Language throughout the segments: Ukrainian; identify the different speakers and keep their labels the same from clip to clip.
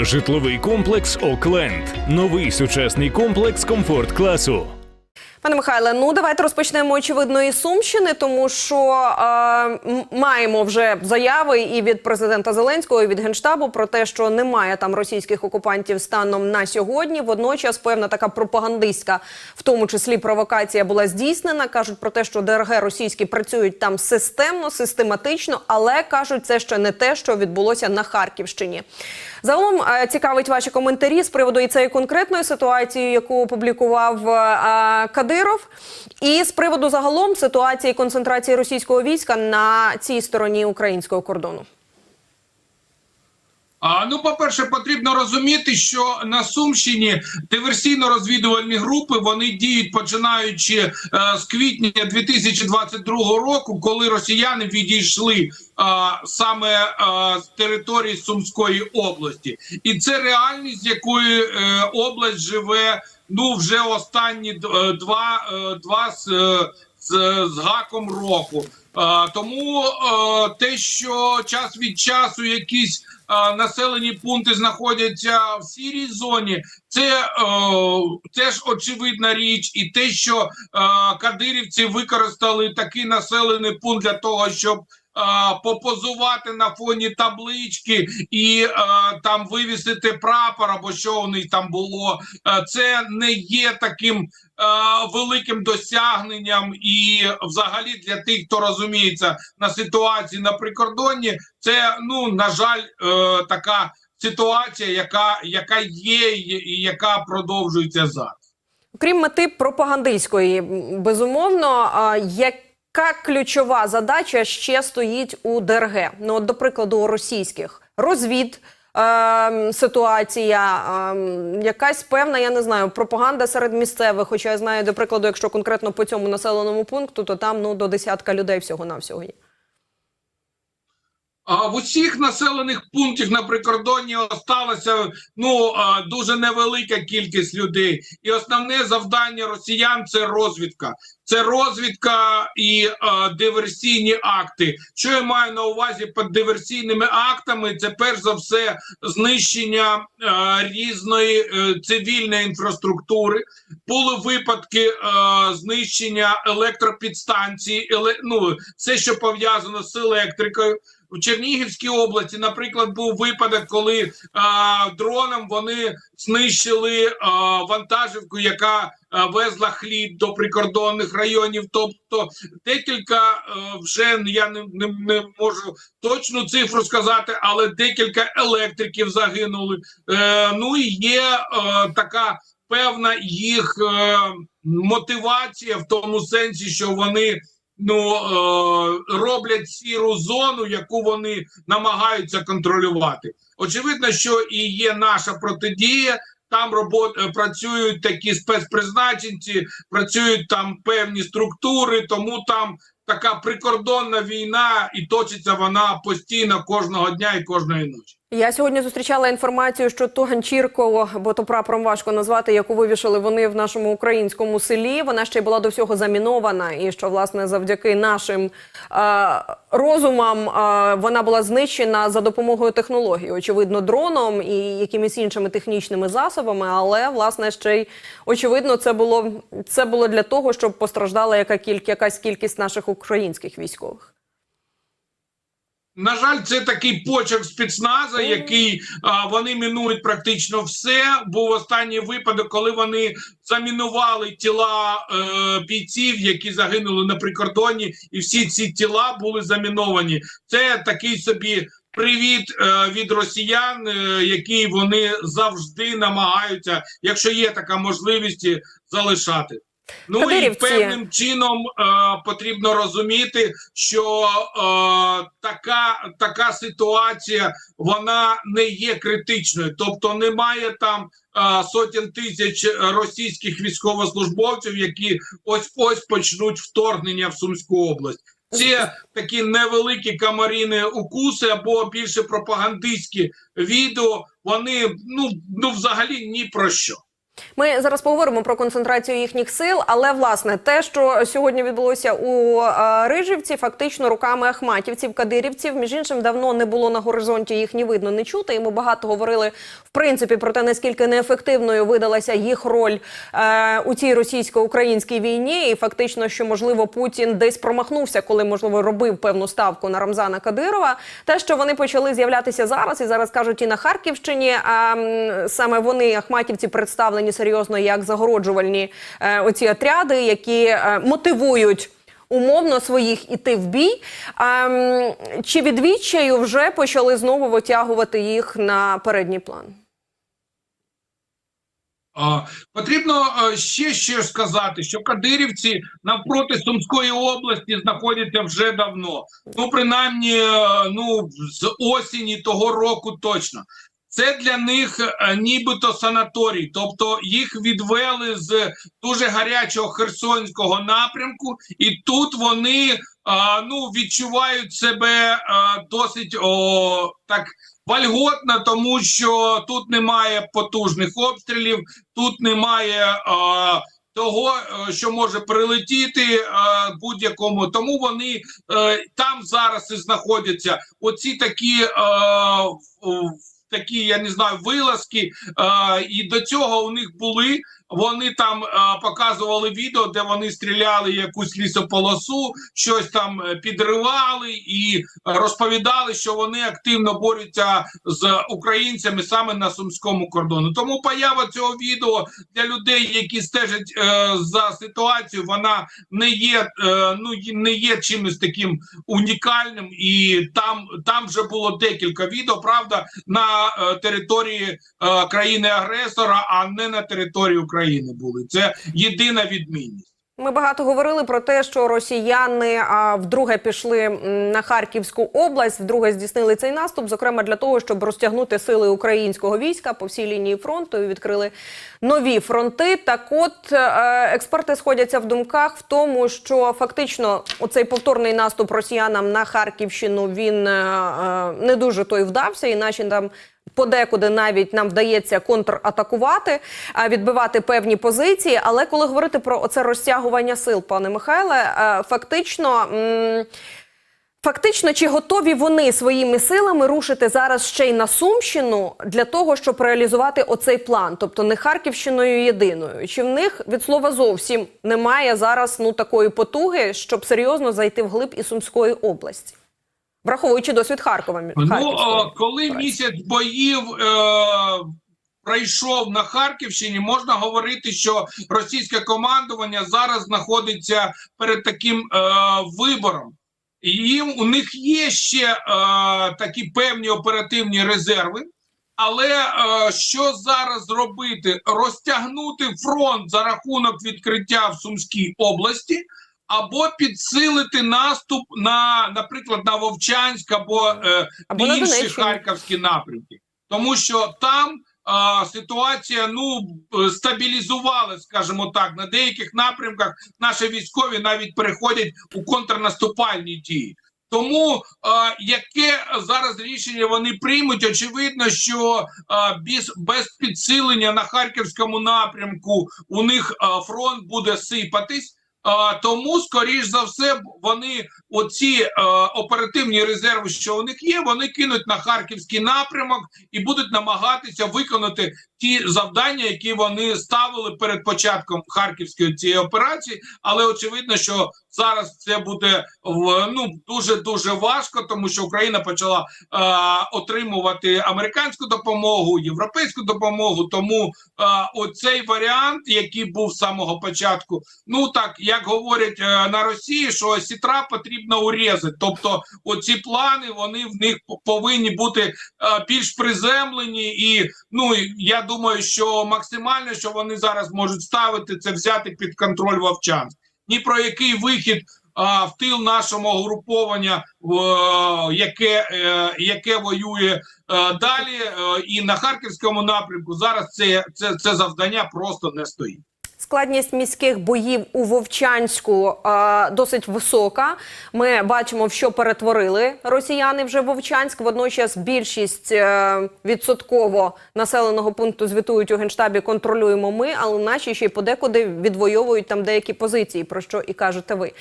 Speaker 1: Житловий комплекс Окленд. Новий сучасний комплекс комфорт класу.
Speaker 2: Пане Михайле, ну давайте розпочнемо очевидно із Сумщини, тому що е, маємо вже заяви і від президента Зеленського, і від генштабу про те, що немає там російських окупантів станом на сьогодні. Водночас певна така пропагандистська, в тому числі провокація була здійснена. кажуть про те, що ДРГ російські працюють там системно, систематично, але кажуть, це ще не те, що відбулося на Харківщині. Загалом е, цікавить ваші коментарі з приводу і цієї конкретної ситуації, яку опублікував е, Кадиров, і з приводу загалом ситуації концентрації російського війська на цій стороні українського кордону.
Speaker 3: А, ну, по-перше, потрібно розуміти, що на Сумщині диверсійно-розвідувальні групи вони діють починаючи е, з квітня 2022 року, коли росіяни відійшли е, саме е, з території Сумської області, і це реальність, якою е, область живе ну вже останні два, два з, з, з гаком року. Е, Тому е, те, що час від часу якісь е, населені пункти знаходяться в сірій зоні, це теж очевидна річ, і те, що кадирівці використали такий населений пункт для того, щоб попозувати на фоні таблички і там вивісити прапор або що у них там було, це не є таким великим досягненням, і взагалі для тих, хто розуміється на ситуації на прикордонні, це ну на жаль, е, така ситуація, яка, яка є і яка продовжується зараз.
Speaker 2: Крім мети пропагандистської, безумовно, а, яка ключова задача ще стоїть у ДРГ? Ну, от, до прикладу, російських розвід. ем, Ситуація, ем, якась певна, я не знаю, пропаганда серед місцевих. Хоча я знаю, до прикладу, якщо конкретно по цьому населеному пункту, то там ну до десятка людей всього навсього є.
Speaker 3: А в усіх населених пунктах на прикордонні осталася ну дуже невелика кількість людей, і основне завдання росіян це розвідка. Це розвідка і а, диверсійні акти. Що я маю на увазі під диверсійними актами? Це перш за все знищення а, різної е, цивільної інфраструктури. Були випадки е, знищення електропідстанцій, еле, ну все, що пов'язано з електрикою. В Чернігівській області, наприклад, був випадок, коли а, дроном вони знищили а, вантажівку, яка а, везла хліб до прикордонних районів. Тобто декілька а, вже я не, не, не можу точну цифру сказати, але декілька електриків загинули. Е, ну і є е, така певна їх е, мотивація в тому сенсі, що вони ну, е, роблять сіру зону, яку вони намагаються контролювати. Очевидно, що і є наша протидія. Там робот е, працюють такі спецпризначенці, працюють там певні структури, тому там така прикордонна війна, і точиться вона постійно кожного дня і кожної ночі.
Speaker 2: Я сьогодні зустрічала інформацію, що ту ганчірку, бо то прапором важко назвати, яку вивішали вони в нашому українському селі. Вона ще й була до всього замінована, і що власне завдяки нашим е, розумам е, вона була знищена за допомогою технологій, очевидно, дроном і якимись іншими технічними засобами. Але власне ще й очевидно, це було це було для того, щоб постраждала яка кіль, якась кількість наших українських військових.
Speaker 3: На жаль, це такий почерк спецназа, який а, вони мінують практично все. Був останній випадок, коли вони замінували тіла е, бійців, які загинули на прикордонні, і всі ці тіла були заміновані. Це такий собі привіт е, від росіян, е, який вони завжди намагаються, якщо є така можливість, залишати. Ну
Speaker 2: Кадирівці.
Speaker 3: і певним чином е, потрібно розуміти, що е, така, така ситуація вона не є критичною, тобто немає там е, сотень тисяч російських військовослужбовців, які ось ось почнуть вторгнення в Сумську область. Це такі невеликі камаріни укуси або більше пропагандистські відео. Вони ну, ну взагалі ні про що.
Speaker 2: Ми зараз поговоримо про концентрацію їхніх сил, але власне те, що сьогодні відбулося у е, Рижівці, фактично руками ахматівців, кадирівців, між іншим, давно не було на горизонті їх ні видно, не чути. І ми багато говорили в принципі про те, наскільки неефективною видалася їх роль е, у цій російсько-українській війні, і фактично, що можливо Путін десь промахнувся, коли можливо робив певну ставку на Рамзана Кадирова. Те, що вони почали з'являтися зараз, і зараз кажуть і на Харківщині. А саме вони, ахматівці, представлені серйозно як загороджувальні е, оці отряди, які е, мотивують. Умовно своїх іти в бій. А, чи відвічаю вже почали знову витягувати їх на передній план?
Speaker 3: А, Потрібно е, ще ще сказати, що кадирівці навпроти Сумської області знаходяться вже давно. Ну, принаймні, е, ну з осені того року точно. Це для них е, нібито санаторій, тобто їх відвели з дуже гарячого херсонського напрямку, і тут вони а, ну відчувають себе а, досить о, так вальготно, тому що тут немає потужних обстрілів, тут немає а, того, е, що може прилетіти будь-якому. Тому вони е, там зараз і знаходяться. Оці такі. Такі, я не знаю, вилазки, е, і до цього у них були. Вони там е, показували відео, де вони стріляли якусь лісополосу, щось там е, підривали і розповідали, що вони активно борються з українцями саме на сумському кордону. Тому поява цього відео для людей, які стежать е, за ситуацією, вона не є е, ну не є чимось таким унікальним, і там там вже було декілька відео. Правда, на е, території е, країни-агресора, а не на території України були. Це єдина відмінність.
Speaker 2: Ми багато говорили про те, що росіяни а, вдруге пішли на Харківську область, вдруге здійснили цей наступ, зокрема для того, щоб розтягнути сили українського війська по всій лінії фронту і відкрили нові фронти. Так, от е, експерти сходяться в думках в тому, що фактично оцей повторний наступ росіянам на Харківщину він е, е, не дуже той вдався, і наші там подекуди навіть нам вдається контратакувати, відбивати певні позиції. Але коли говорити про оце розтягування сил, пане Михайле, е, фактично. Фактично, чи готові вони своїми силами рушити зараз ще й на Сумщину для того, щоб реалізувати оцей план, тобто не Харківщиною єдиною? Чи в них від слова зовсім немає зараз ну такої потуги, щоб серйозно зайти в глиб і Сумської області, враховуючи досвід Харкова?
Speaker 3: Ну коли місяць боїв е, пройшов на Харківщині, можна говорити, що російське командування зараз знаходиться перед таким е, вибором. І їм у них є ще е, такі певні оперативні резерви. Але е, що зараз зробити? Розтягнути фронт за рахунок відкриття в Сумській області, або підсилити наступ на, наприклад, на Вовчанськ або, е,
Speaker 2: Або на
Speaker 3: інші харківські напрямки, тому що там ситуація ну стабілізувалась, скажімо так. На деяких напрямках наші військові навіть переходять у контрнаступальні дії. Тому а, яке зараз рішення вони приймуть? Очевидно, що а, без, без підсилення на харківському напрямку у них а, фронт буде сипатись. Тому, скоріш за все, вони оці е, оперативні резерви, що у них є, вони кинуть на харківський напрямок і будуть намагатися виконати ті завдання, які вони ставили перед початком харківської цієї операції. Але очевидно, що зараз це буде в- ну дуже дуже важко, тому що Україна почала е, отримувати американську допомогу, європейську допомогу. Тому е, оцей варіант, який був з самого початку, ну так як говорять е, на Росії, що сітра потрібно урізати. Тобто, оці плани вони в них повинні бути е, більш приземлені, і ну я думаю, що максимально, що вони зараз можуть ставити, це взяти під контроль Вовчанськ. Ні про який вихід. А, в тил нашого груповання, яке, е, яке воює е, далі, е, і на харківському напрямку зараз це, це, це завдання просто не стоїть.
Speaker 2: Складність міських боїв у Вовчанську е, досить висока. Ми бачимо, що перетворили росіяни вже Вовчанськ. Водночас більшість е, відсотково населеного пункту звітують у генштабі. Контролюємо ми, але наші ще й подекуди відвоюють там деякі позиції, про що і кажете ви.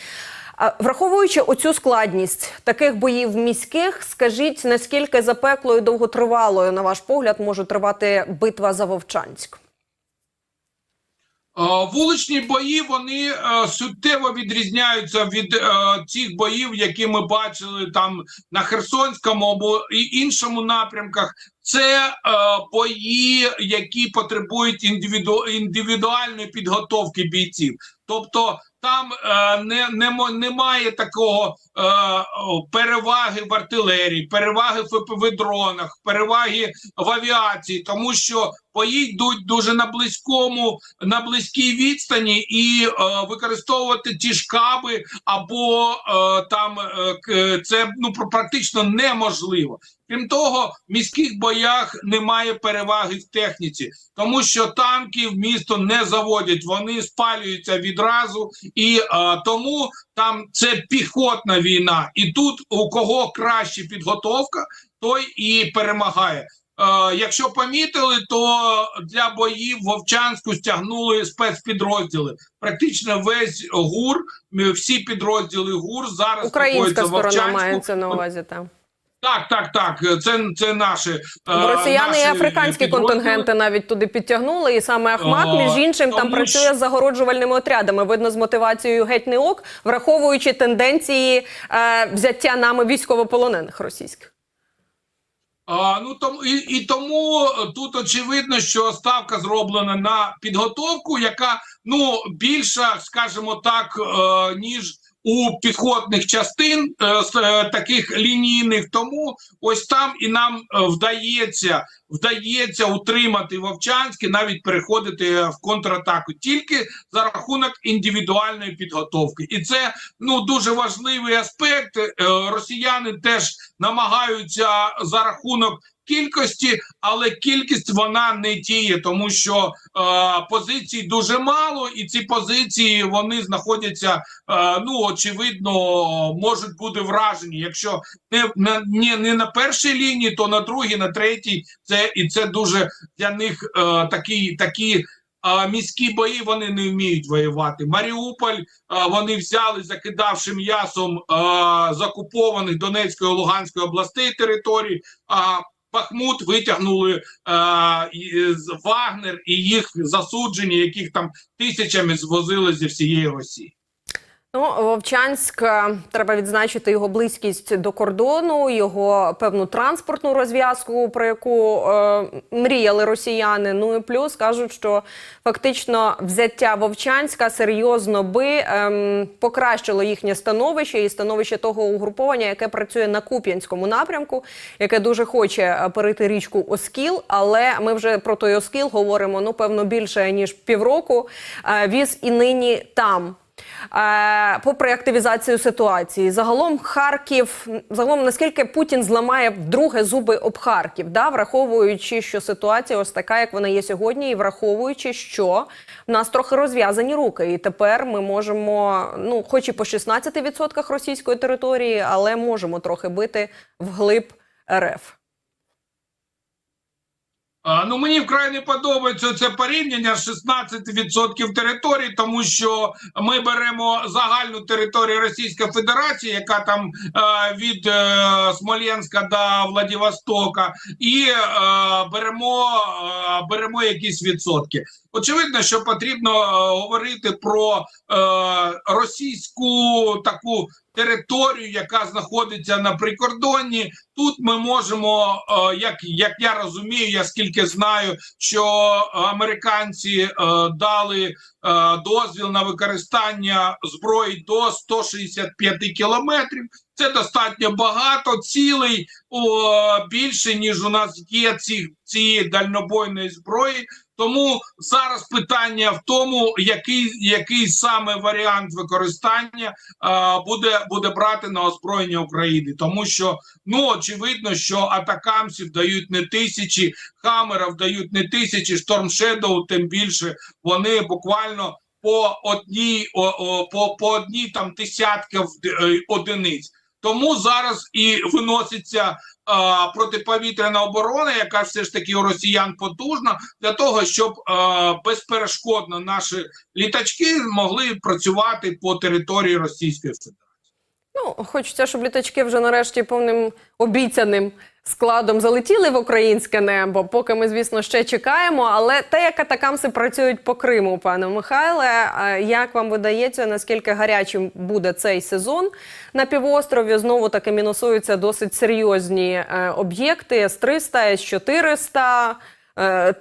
Speaker 2: А, Враховуючи оцю складність таких боїв міських, скажіть наскільки запеклою довготривалою, на ваш погляд, може тривати битва за Вовчанськ?
Speaker 3: Е, Вуличні бої вони е, суттєво відрізняються від е, цих боїв, які ми бачили там на Херсонському або іншому напрямках. Це е, бої, які потребують індивіду, індивідуальної підготовки бійців. Тобто там е, не, не, немає такого е, переваги в артилерії, переваги в ФПВ дронах, переваги в авіації, тому що бої йдуть дуже на близькому, на близькій відстані, і е, використовувати ті ж каби або е, там е, це ну практично неможливо. Крім того, в міських боях немає переваги в техніці, тому що танки в місто не заводять, вони спалюються відразу, і е, тому там це піхотна війна. І тут у кого краще підготовка, той і перемагає. Е, якщо помітили, то для боїв Вовчанську стягнули спецпідрозділи. Практично весь ГУР, всі підрозділи ГУР зараз
Speaker 2: Українська сторона
Speaker 3: Вовчанську.
Speaker 2: мається на увазі там.
Speaker 3: Так, так, так. Це, це наші е,
Speaker 2: росіяни і африканські
Speaker 3: підрозділи.
Speaker 2: контингенти навіть туди підтягнули, і саме Ахмат, між іншим, там
Speaker 3: тому
Speaker 2: працює
Speaker 3: що-
Speaker 2: з загороджувальними отрядами. Видно, з мотивацією геть не ок, враховуючи тенденції е, взяття нами військовополонених російських.
Speaker 3: А, ну тому і, і тому е, тут очевидно, що ставка зроблена на підготовку, яка ну більша, скажімо так, е, ніж у піхотних частин е, е, таких лінійних. Тому ось там і нам е, вдається вдається утримати Вовчанське, навіть переходити в контратаку тільки за рахунок індивідуальної підготовки, і це ну дуже важливий аспект. Росіяни теж намагаються за рахунок кількості, але кількість вона не діє, тому що е, позицій дуже мало, і ці позиції вони знаходяться. Е, ну очевидно, можуть бути вражені. Якщо не на не, не на першій лінії, то на другій, на третій. Це і це дуже для них е, такі такі. А міські бої вони не вміють воювати. Маріуполь а, вони взяли, закидавши м'ясом а, з окупованих Донецької Луганської областей територій. А Бахмут витягнули і, з Вагнер і їх засуджені, яких там тисячами звозили зі всієї Росії.
Speaker 2: Ну, Вовчанськ е, треба відзначити його близькість до кордону, його певну транспортну розв'язку, про яку е, мріяли росіяни. Ну і плюс кажуть, що фактично взяття Вовчанська серйозно би ем, покращило їхнє становище і становище того угруповання, яке працює на Куп'янському напрямку, яке дуже хоче е, перейти річку Оскіл. Але ми вже про той Оскіл говоримо ну певно більше ніж півроку. Е, віз і нині там. Е, попри активізацію ситуації, загалом Харків, загалом наскільки Путін зламає вдруге зуби об Харків, да, враховуючи, що ситуація ось така, як вона є сьогодні, і враховуючи, що в нас трохи розв'язані руки, і тепер ми можемо, ну, хоч і по 16% російської території, але можемо трохи бити вглиб РФ.
Speaker 3: А, ну мені вкрай не подобається це порівняння 16% території, тому що ми беремо загальну територію Російської Федерації, яка там е, від е, Смоленська до Владивостока, і е, беремо, е, беремо якісь відсотки. Очевидно, що потрібно е, говорити про е, російську таку територію, яка знаходиться на прикордонні. Тут ми можемо, е, як, як я розумію, я скільки знаю, що американці е, дали е, дозвіл на використання зброї до 165 кілометрів. Це достатньо багато цілей о, більше ніж у нас є ці, цієї дальнобойної зброї. Тому зараз питання в тому, який, який саме варіант використання е, буде, буде брати на озброєння України, тому що ну очевидно, що атакамсів дають не тисячі, хамерів дають не тисячі, Shadow, тим більше вони буквально по одній о, о, по, по одній там десятки е, одиниць. Тому зараз і виноситься а, протиповітряна оборона, яка все ж таки у росіян потужна, для того, щоб а, безперешкодно наші літачки могли працювати по території Російської Федерації.
Speaker 2: Ну, хочеться, щоб літачки вже нарешті повним обіцяним складом залетіли в українське небо. Поки ми, звісно, ще чекаємо. Але те, як атакамси працюють по Криму, пане Михайле, е, як вам видається, наскільки гарячим буде цей сезон на півострові? Знову таки мінусуються досить серйозні е, об'єкти С-300, С-400. Е,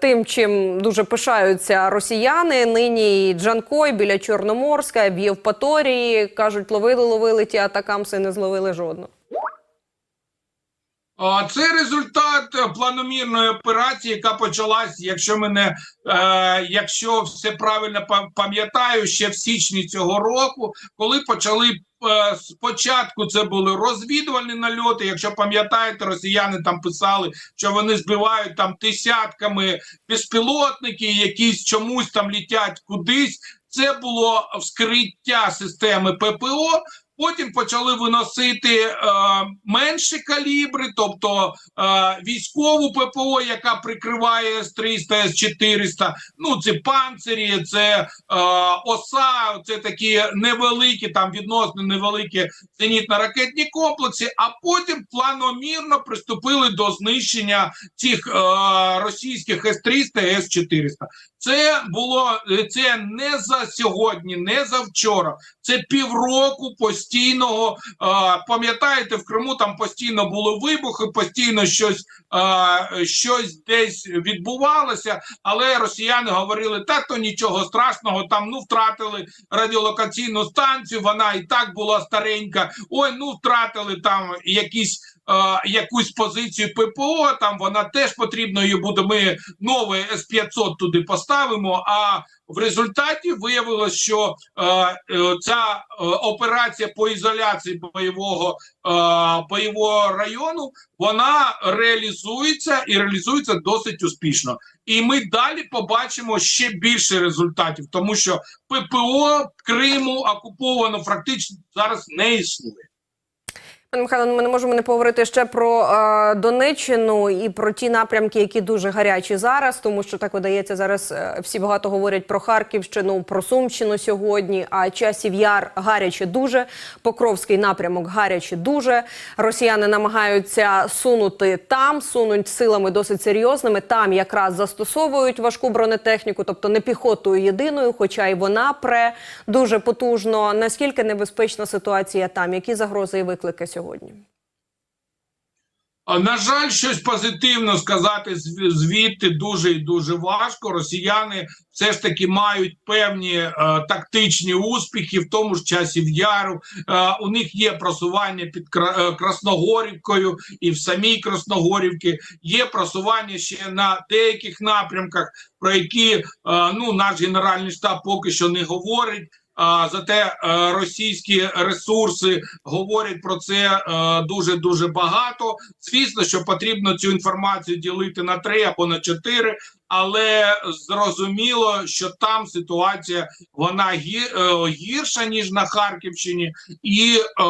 Speaker 2: Тим, чим дуже пишаються росіяни, нині Джанкой біля Чорноморська, в Євпаторії кажуть, ловили, ловили ті атакамси, не зловили жодного.
Speaker 3: Це результат планомірної операції, яка почалась, якщо мене, е, якщо все правильно па- пам'ятаю, ще в січні цього року, коли почали е, спочатку це були розвідувальні нальоти. Якщо пам'ятаєте, росіяни там писали, що вони збивають там десятками безпілотники, якісь чомусь там літять кудись. Це було вскриття системи ППО. Потім почали виносити е, менші калібри, тобто е, військову ППО, яка прикриває С-300, С-400, ну це панцирі, це е, ОСА, це такі невеликі, там відносно невеликі зенітно-ракетні комплекси, а потім планомірно приступили до знищення цих е, російських С-300 і С-400. Це було е, це не за сьогодні, не за вчора. Це півроку постійного. Пам'ятаєте, в Криму там постійно були вибухи, постійно щось, щось десь відбувалося, але росіяни говорили: так то нічого страшного. Там ну втратили радіолокаційну станцію. Вона і так була старенька. Ой, ну втратили там якісь. Е, Якусь позицію ППО, там вона теж потрібно її буде. Ми новий С-500 туди поставимо. А в результаті виявилось, що е, е, ця е, операція по ізоляції бойового е, бойового району вона реалізується і реалізується досить успішно. І ми далі побачимо ще більше результатів, тому що ППО Криму окуповано практично зараз не існує.
Speaker 2: Пане Михайло, ми не можемо не поговорити ще про е, Донеччину і про ті напрямки, які дуже гарячі зараз, тому що так видається зараз. е, всі багато говорять про Харківщину, про Сумщину сьогодні. А часів яр гаряче дуже. Покровський напрямок гаряче дуже. Росіяни намагаються сунути там, сунуть силами досить серйозними. Там якраз застосовують важку бронетехніку, тобто не піхотою єдиною, хоча й вона пре дуже потужно. Наскільки небезпечна ситуація там? Які загрози і виклики?
Speaker 3: А, На жаль, щось позитивно сказати звідти дуже і дуже важко. Росіяни все ж таки мають певні е, тактичні успіхи, в тому ж часі в Яру. Е, у них є просування під е, Красногорівкою і в самій Красногорівці. Є просування ще на деяких напрямках, про які е, ну наш генеральний штаб поки що не говорить. А зате е, російські ресурси говорять про це дуже дуже багато. Звісно, що потрібно цю інформацію ділити на три або на чотири, але зрозуміло, що там ситуація вона е, гірша ніж на Харківщині, і е,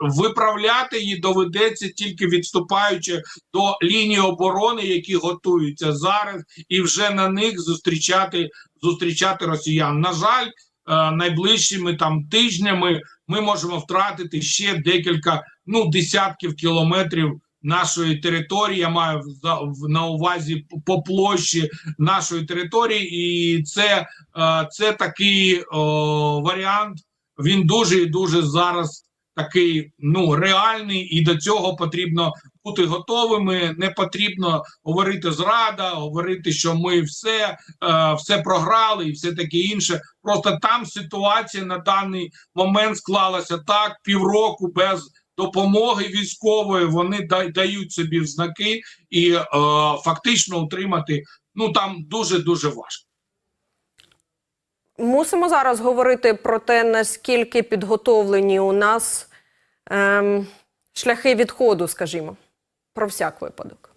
Speaker 3: виправляти її доведеться тільки відступаючи до лінії оборони, які готуються зараз, і вже на них зустрічати зустрічати росіян. На жаль найближчими там тижнями ми можемо втратити ще декілька ну десятків кілометрів нашої території. Я маю на увазі по площі нашої території, і це, е, це такий о, варіант. Він дуже і дуже зараз такий ну реальний, і до цього потрібно бути готовими. Не потрібно говорити зрада, говорити, що ми все, е, все програли і все таке інше. Просто там ситуація на даний момент склалася так: півроку без допомоги військової вони дають собі в знаки і е, фактично утримати ну там дуже дуже важко.
Speaker 2: Мусимо зараз говорити про те, наскільки підготовлені у нас ем, шляхи відходу, скажімо, про всяк випадок.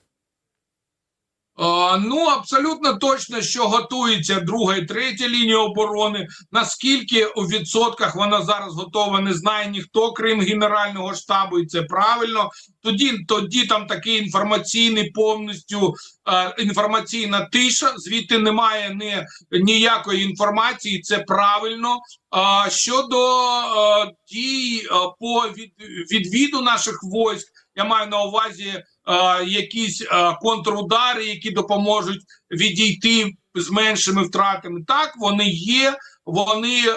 Speaker 3: Е, Ну, абсолютно точно, що готується друга і третя лінія оборони. Наскільки у відсотках вона зараз готова, не знає ніхто, крім Генерального штабу, і це правильно. Тоді, тоді там такий інформаційний повністю е, інформаційна тиша. Звідти немає ні, ніякої інформації. Це правильно. А щодо е, дій е, по від, відвіду наших військ, я маю на увазі е, якісь е, контрудари, які допоможуть відійти з меншими втратами. Так, вони є, вони е,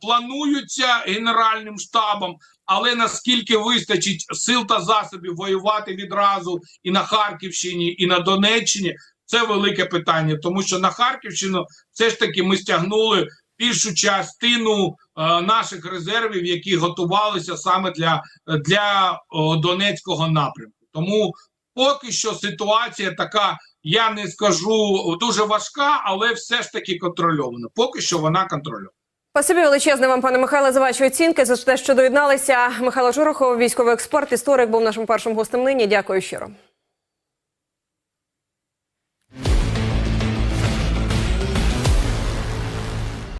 Speaker 3: плануються генеральним штабом, але наскільки вистачить сил та засобів воювати відразу і на Харківщині, і на Донеччині, це велике питання, тому що на Харківщину все ж таки ми стягнули більшу частину е, наших резервів, які готувалися саме для, для Донецького напрямку. Тому поки що ситуація така, я не скажу дуже важка, але все ж таки контрольована. Поки що вона контрольована.
Speaker 2: Спасибі величезне вам, пане Михайле, за ваші оцінки, за те, що доєдналися. Михайло Шорохов, військовий експерт, історик, був нашим першим гостем нині. Дякую щиро.